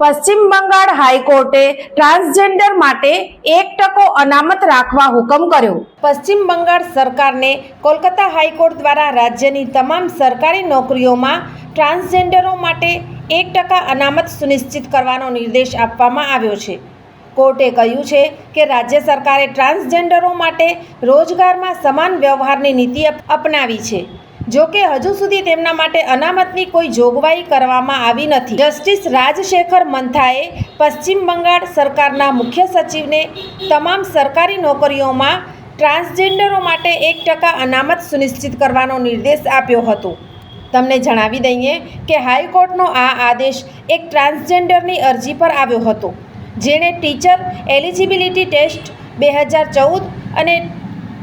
પશ્ચિમ બંગાળ હાઈકોર્ટે ટ્રાન્સજેન્ડર માટે એક ટકો અનામત રાખવા હુકમ કર્યો. પશ્ચિમ બંગાળ સરકારને કોલકાતા હાઈકોર્ટ દ્વારા રાજ્યની તમામ સરકારી નોકરીઓમાં ટ્રાન્સજેન્ડરો માટે એક ટકા અનામત સુનિશ્ચિત કરવાનો નિર્દેશ આપવામાં આવ્યો છે. કોર્ટે કહ્યું છે કે રાજ્ય સરકારે ટ્રાન્સજેન્ડરો માટે રોજગારમાં સમાન વ્યવહારની નીતિ અપનાવી છે. જો કે હજુ સુધી તેમના માટે અનામતની કોઈ જોગવાઈ કરવામાં આવી નથી. જસ્ટિસ રાજશેખર મંથાએ પશ્ચિમ બંગાળ સરકારના મુખ્ય સચિવને તમામ સરકારી નોકરીઓમાં ટ્રાન્સજેન્ડરો માટે એક ટકા અનામત સુનિશ્ચિત કરવાનો નિર્દેશ આપ્યો હતો. તમને જણાવી દઈએ કે હાઈકોર્ટનો આ આદેશ એક ટ્રાન્સજેન્ડરની અરજી પર આવ્યો હતો, જેણે ટીચર એલિજિબિલિટી ટેસ્ટ બે હજાર ચૌદ અને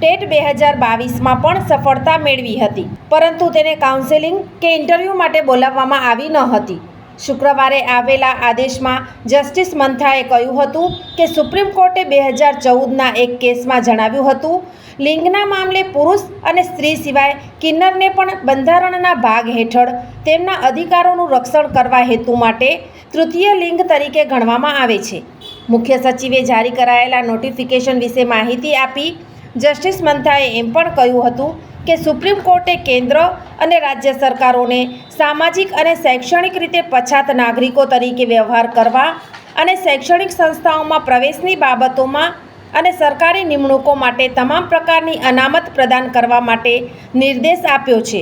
ટેટ બે હજાર બાવીસમાં પણ સફળતા મેળવી હતી. પરંતુ તેને કાઉન્સેલિંગ કે ઇન્ટરવ્યૂ માટે બોલાવવામાં આવી ન હતી. શુક્રવારે આવેલા આદેશમાં જસ્ટિસ મંથાએ કહ્યું હતું કે સુપ્રીમ કોર્ટે બે હજાર ચૌદના એક કેસમાં જણાવ્યું હતું, લિંગના મામલે પુરુષ અને સ્ત્રી સિવાય કિન્નરને પણ બંધારણના ભાગ હેઠળ તેમના અધિકારોનું રક્ષણ કરવા હેતુ માટે તૃતીય લિંગ તરીકે ગણવામાં આવે છે. મુખ્ય સચિવે જારી કરાયેલા નોટિફિકેશન વિશે માહિતી આપી જસ્ટિસ મંથાએ એમ પણ કહ્યું હતું કે સુપ્રીમ કોર્ટે કેન્દ્ર અને રાજ્ય સરકારોને સામાજિક અને શૈક્ષણિક રીતે પછાત નાગરિકો તરીકે વ્યવહાર કરવા અને શૈક્ષણિક સંસ્થાઓમાં પ્રવેશની બાબતોમાં અને સરકારી નિમણૂકો માટે તમામ પ્રકારની અનામત પ્રદાન કરવા માટે નિર્દેશ આપ્યો છે.